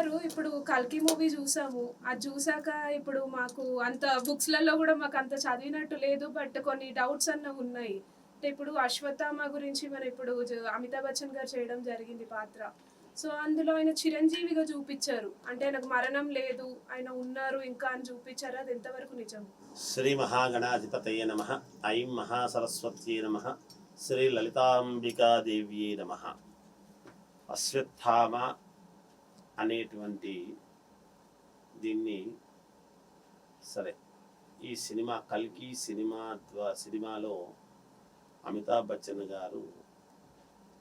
గారు ఇప్పుడు కల్కి మూవీ చూసాము. అది చూసాక ఇప్పుడు మాకు అంత బుక్స్లలో కూడా మాకు అంత చదివినట్టు లేదు. బట్ కొన్ని డౌట్స్ అన్న ఉన్నాయి. అంటే ఇప్పుడు అశ్వత్థామ గురించి మరి ఇప్పుడు అమితాబ్ బచ్చన్ గారు చేయడం జరిగింది పాత్ర. సో అందులో ఆయన చిరంజీవిగా చూపించారు. అంటే ఆయనకు మరణం లేదు. ఆయన ఉన్నారు ఇంకా అని చూపించారు. అది ఎంతవరకు నిజం? శ్రీ మహాగణాధిపతయ నమ. ఐం మహాసరస్వత్యై నమ. శ్రీ లలితాంబికాదేవ్యే నమ. అశ్వత్థామ అనేటువంటి దీన్ని సరే ఈ సినిమా కల్కి సినిమా ద్వా సినిమాలో అమితాబ్ బచ్చన్ గారు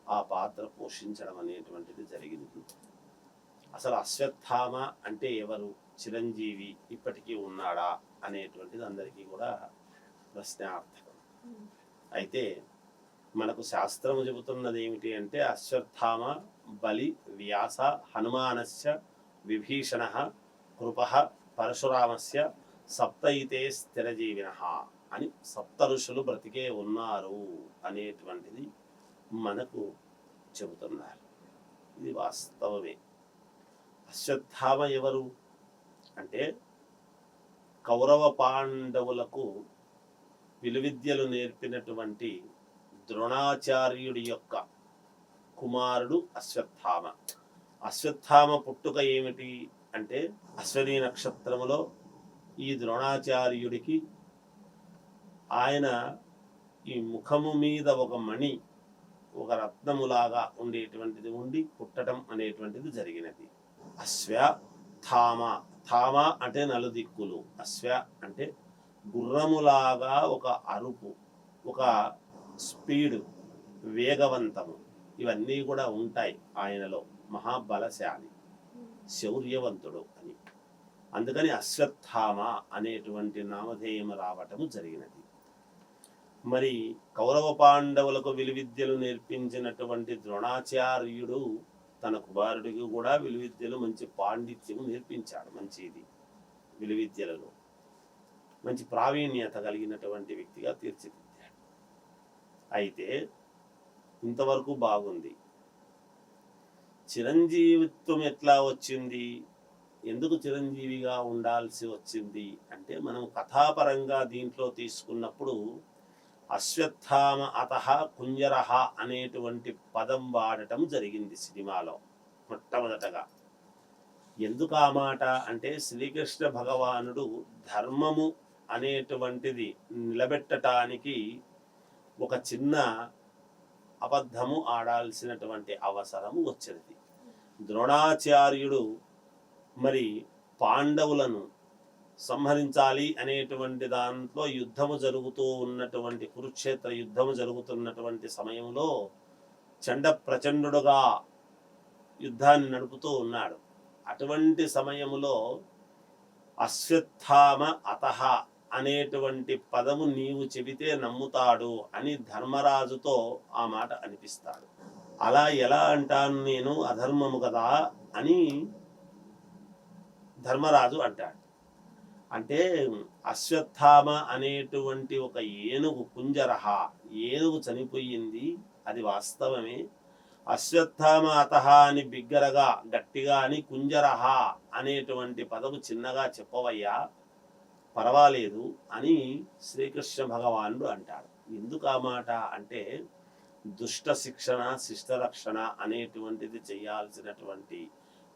ఆ పాత్ర పోషించడం అనేటువంటిది జరిగింది. అసలు అశ్వత్థామ అంటే ఎవరు? చిరంజీవి ఇప్పటికీ ఉన్నాడా? అనేటువంటిది అందరికీ కూడా ప్రశ్నార్థకం. అయితే మనకు శాస్త్రము చెబుతున్నది ఏమిటి అంటే అశ్వత్థామ బలి వ్యాస హనుమానస్య విభీషణ కృప పరశురామస్య సప్తయితే స్థిరజీవిన అని సప్త ఋషులు బ్రతికే ఉన్నారు అనేటువంటిది మనకు చెబుతున్నారు. ఇది వాస్తవమే. అశ్వత్థామ ఎవరు? అంటే కౌరవ పాండవులకు విలువిద్యలు నేర్పినటువంటి ద్రోణాచార్యుడి యొక్క కుమారుడు అశ్వత్థామ. అశ్వత్థామ పుట్టుక ఏమిటి అంటే అశ్వని నక్షత్రములో ఈ ద్రోణాచార్యుడికి ఆయన ఈ ముఖము మీద ఒక మణి ఒక రత్నములాగా ఉండేటువంటిది ఉండి పుట్టడం అనేటువంటిది జరిగినది. అశ్వ థామ థామ అంటే నలుదిక్కులు. అశ్వ అంటే గుర్రములాగా ఒక అరుపు ఒక స్పీడు వేగవంతము ఇవన్నీ కూడా ఉంటాయి ఆయనలో మహాబలశాలి శౌర్యవంతుడు అని. అందుకని అశ్వత్థామ అనేటువంటి నామధేయం రావటము జరిగినది. మరి కౌరవ పాండవులకు విలువిద్యలు నేర్పించినటువంటి ద్రోణాచార్యుడు తన కుమారుడికి కూడా విలువిద్యలు మంచి పాండిత్యము నేర్పించాడు మంచిది విలువిద్యలలో. మంచి ప్రావీణ్యత కలిగినటువంటి వ్యక్తిగా తీర్చింది అయితే ఇంతవరకు బాగుంది. చిరంజీవిత్వం ఎట్లా వచ్చింది? ఎందుకు చిరంజీవిగా ఉండాల్సి వచ్చింది? అంటే మనం కథాపరంగా దీంట్లో తీసుకున్నప్పుడు అశ్వత్థామ అత కుంజరహ అనేటువంటి పదం వాడటం జరిగింది సినిమాలో మొట్టమొదటగా. ఎందుకు ఆ మాట? అంటే శ్రీకృష్ణ భగవానుడు ధర్మము అనేటువంటిది నిలబెట్టడానికి ఒక చిన్న అబద్ధము ఆడాల్సినటువంటి అవసరము వచ్చినది. ద్రోణాచార్యుడు మరి పాండవులను సంహరించాలి అనేటువంటి దాంట్లో యుద్ధము జరుగుతూ ఉన్నటువంటి కురుక్షేత్ర యుద్ధము జరుగుతున్నటువంటి సమయంలో చండ ప్రచండుడుగా యుద్ధాన్ని నడుపుతూ ఉన్నాడు. అటువంటి సమయములో అశ్వత్థామ అతహ అనేటువంటి పదము నీవు చెబితే నమ్ముతాడు అని ధర్మరాజుతో ఆ మాట అనిపిస్తాడు. అలా ఎలా అంటాను నేను అధర్మము కదా అని ధర్మరాజు అంటాడు. అంటే అశ్వత్థామ అనేటువంటి ఒక ఏనుగు కుంజరహ ఏనుగు చనిపోయింది అది వాస్తవమే. అశ్వత్థామ అతహ అని బిగ్గరగా గట్టిగా అని కుంజరహ అనేటువంటి పదము చిన్నగా చెప్పవయ్యా. పర్వాలేదు అని శ్రీకృష్ణ భగవానుడు అంటాడు. ఎందుకు ఆ మాట? అంటే దుష్ట శిక్షణ శిష్ట రక్షణ అనేటువంటిది చేయాల్సినటువంటి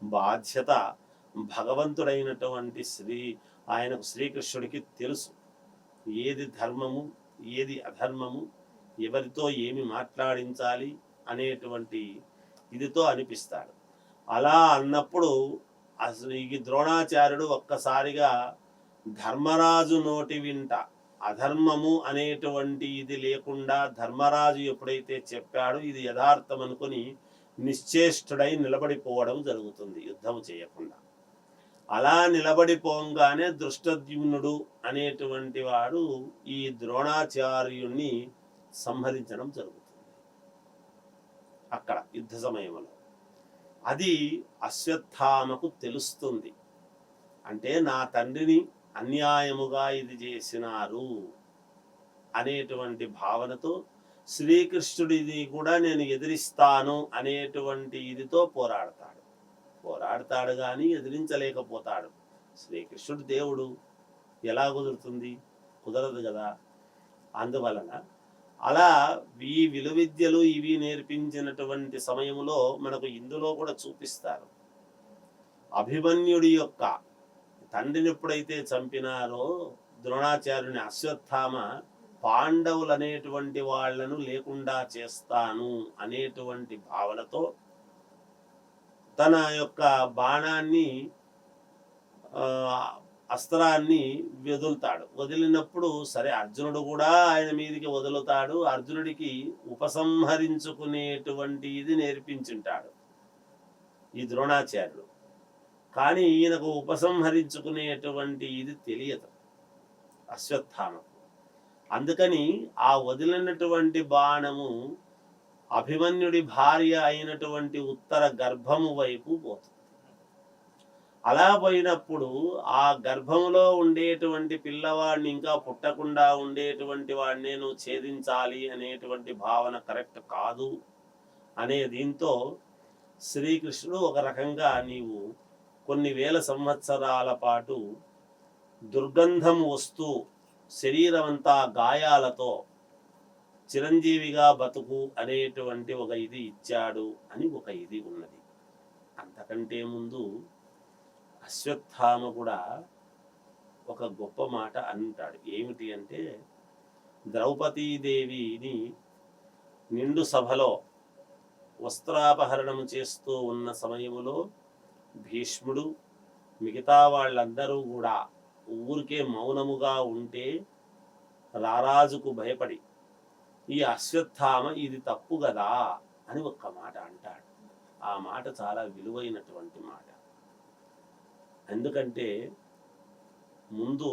బాధ్యత భగవంతుడైనటువంటి శ్రీ ఆయనకు శ్రీకృష్ణుడికి తెలుసు. ఏది ధర్మము ఏది అధర్మము ఎవరితో ఏమి మాట్లాడించాలి అనేటువంటి ఇదితో అనిపిస్తాడు. అలా అన్నప్పుడు అసలు ఈ ద్రోణాచార్యుడు ఒక్కసారిగా ధర్మరాజు నోటి వింట. అధర్మము అనేటువంటి ఇది లేకుండా ధర్మరాజు ఎప్పుడైతే చెప్పాడో ఇది యథార్థం అనుకుని నిశ్చేష్టుడై నిలబడిపోవడం జరుగుతుంది యుద్ధం చేయకుండా. అలా నిలబడిపోగానే దృష్టద్యుమ్నుడు అనేటువంటి వాడు ఈ ద్రోణాచార్యుణ్ణి సంహరించడం జరుగుతుంది. అక్కడ యుద్ధ సమయంలో. అది అశ్వత్థామకు తెలుస్తుంది. అంటే నా తండ్రిని అన్యాయముగా ఇది చేసినారు అనేటువంటి భావనతో శ్రీకృష్ణుడిది కూడా నేను ఎదిరిస్తాను అనేటువంటి ఇదితో పోరాడతాడు. పోరాడతాడు కానీ ఎదిరించలేకపోతాడు. శ్రీకృష్ణుడు దేవుడు. ఎలా కుదురుతుంది? కుదరదు కదా. అందువలన అలా ఈ విలువిద్యలు ఇవి నేర్పించినటువంటి సమయంలో మనకు ఇందులో కూడా చూపిస్తారు. అభిమన్యుడి యొక్క తండ్రిని ఎప్పుడైతే చంపినారో ద్రోణాచార్యుని అశ్వత్థామ పాండవులు అనేటువంటి వాళ్ళను లేకుండా చేస్తాను అనేటువంటి భావనతో తన యొక్క బాణాన్ని అస్త్రాన్ని వదులుతాడు. వదిలినప్పుడు సరే అర్జునుడు కూడా ఆయన మీదకి వదులుతాడు. అర్జునుడికి ఉపసంహరించుకునేటువంటి ఇది నేర్పించుంటాడు ఈ ద్రోణాచార్యుడు. కానీ ఈయనకు ఉపసంహరించుకునేటువంటి ఇది తెలియదు. అశ్వత్థామకు. అందుకని ఆ వదిలినటువంటి బాణము అభిమన్యుడి భార్య అయినటువంటి ఉత్తర గర్భము వైపు పోతుంది. అలా పోయినప్పుడు ఆ గర్భంలో ఉండేటువంటి పిల్లవాడిని ఇంకా పుట్టకుండా ఉండేటువంటి వాడిని నువ్వు ఛేదించాలి అనేటువంటి భావన కరెక్ట్ కాదు అనే దీంతో శ్రీకృష్ణుడు ఒక రకంగా నీవు కొన్ని వేల సంవత్సరాల పాటు దుర్గంధం వస్తూ శరీరమంతా గాయాలతో చిరంజీవిగా బతుకు అనేటువంటి ఒక ఇది ఇచ్చాడు అని ఒక ఇది ఉన్నది. అంతకంటే ముందు అశ్వత్థామ కూడా ఒక గొప్ప మాట అంటాడు. ఏమిటి అంటే ద్రౌపదీదేవిని నిండు సభలో వస్త్రాపహరణం చేస్తూ ఉన్న సమయములో భీష్ముడు మిగతా వాళ్ళందరూ కూడా ఊరికే మౌనముగా ఉంటే రారాజుకు భయపడి ఈ అశ్వత్థామ ఇది తప్పు కదా అని ఒక్క మాట అంటాడు. ఆ మాట చాలా విలువైనటువంటి మాట. ఎందుకంటే ముందు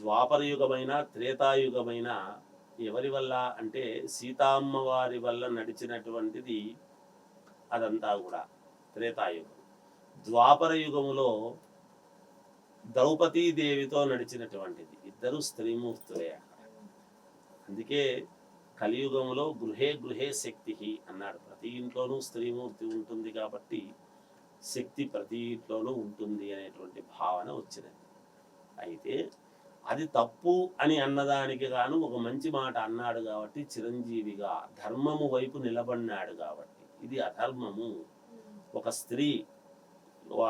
ద్వాపరయుగమైన త్రేతాయుగమైన ఎవరి వల్ల అంటే సీతామ్మ వారి వల్ల నడిచినటువంటిది అదంతా కూడా. త్రేతాయుగం. ద్వాపర యుగములో ద్రౌపదీ దేవితో నడిచినటువంటిది. ఇద్దరు స్త్రీమూర్తులే అందుకే కలియుగంలో గృహే గృహే శక్తి అన్నాడు. ప్రతి ఇంట్లోనూ స్త్రీమూర్తి ఉంటుంది కాబట్టి శక్తి ప్రతి ఇంట్లోనూ ఉంటుంది అనేటువంటి భావన వచ్చినది. అయితే అది తప్పు అని అన్నదానికి గాను ఒక మంచి మాట అన్నాడు కాబట్టి చిరంజీవిగా ధర్మము వైపు నిలబడినాడు కాబట్టి ఇది అధర్మము. ఒక స్త్రీ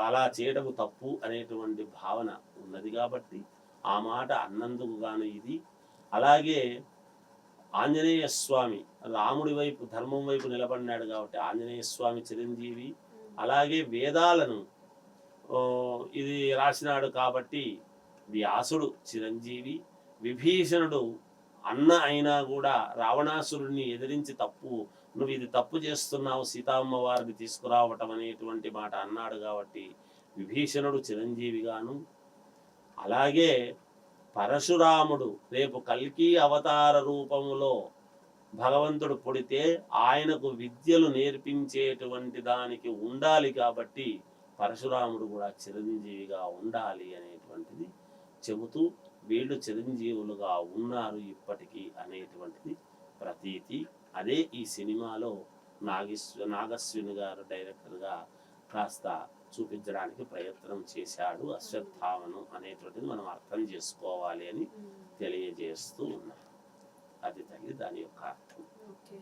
అలా చేయడం తప్పు అనేటువంటి భావన ఉన్నది కాబట్టి ఆ మాట అన్నందుకు గాను ఇది. అలాగే ఆంజనేయ స్వామి రాముడి వైపు ధర్మం వైపు నిలబడినాడు కాబట్టి ఆంజనేయ స్వామి చిరంజీవి అలాగే వేదాలను ఇది రాసినాడు కాబట్టి వ్యాసుడు చిరంజీవి విభీషణుడు అన్న అయినా కూడా రావణాసురుడిని ఎదిరించి తప్పు నువ్వు ఇది తప్పు చేస్తున్నావు సీతామ్మ వారిని తీసుకురావటం అనేటువంటి మాట అన్నాడు కాబట్టి విభీషణుడు చిరంజీవిగాను అలాగే పరశురాముడు రేపు కల్కి అవతార రూపములో భగవంతుడు పుడితే ఆయనకు విద్యలు నేర్పించేటువంటి దానికి ఉండాలి కాబట్టి పరశురాముడు కూడా చిరంజీవిగా ఉండాలి అనేటువంటిది చెబుతూ వీళ్ళు చిరంజీవులుగా ఉన్నారు ఇప్పటికీ అనేటువంటిది ప్రతీతి. అదే ఈ సినిమాలో నాగేశ్వ నాగస్విని గారు డైరెక్టర్గా కాస్త చూపించడానికి ప్రయత్నం చేశాడు అశ్వత్థామను అనేటువంటిది మనం అర్థం చేసుకోవాలి అని తెలియజేస్తూ ఉన్నాం. అది తల్లి దాని యొక్క అర్థం. ఓకే.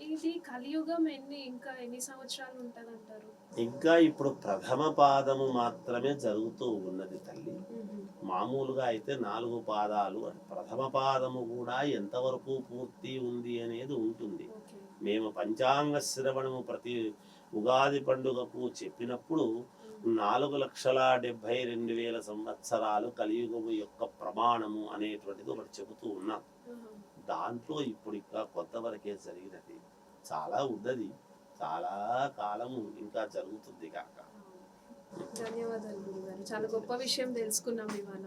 ఇది కలియుగం ఎన్ని ఇంకా ఎన్ని సంవత్సరాలు ఉంటదంటారు? ఇంకా ఇప్పుడు ప్రథమ పాదము మాత్రమే జరుగుతూ ఉన్నది తల్లి. మామూలుగా అయితే నాలుగు పాదాలు అని. ప్రథమ పాదము కూడా ఎంతవరకు పూర్తి ఉంది అనేది ఉంటుంది. మేము పంచాంగ శ్రవణము ప్రతి ఉగాది పండుగకు చెప్పినప్పుడు నాలుగు లక్షల డెబ్బై రెండు వేల సంవత్సరాలు కలియుగము యొక్క ప్రమాణము అనేటువంటిది ఒకటి చెబుతూ ఉన్నాం. దాంట్లో ఇప్పుడు ఇంకా కొంతవరకే జరిగినది. చాలా ఉన్నది. చాలా కాలము ఇంకా జరుగుతుంది కాక. ధన్యవాదాలు గురుగారు. చాలా గొప్ప విషయం తెలుసుకున్నాం ఇవాళ.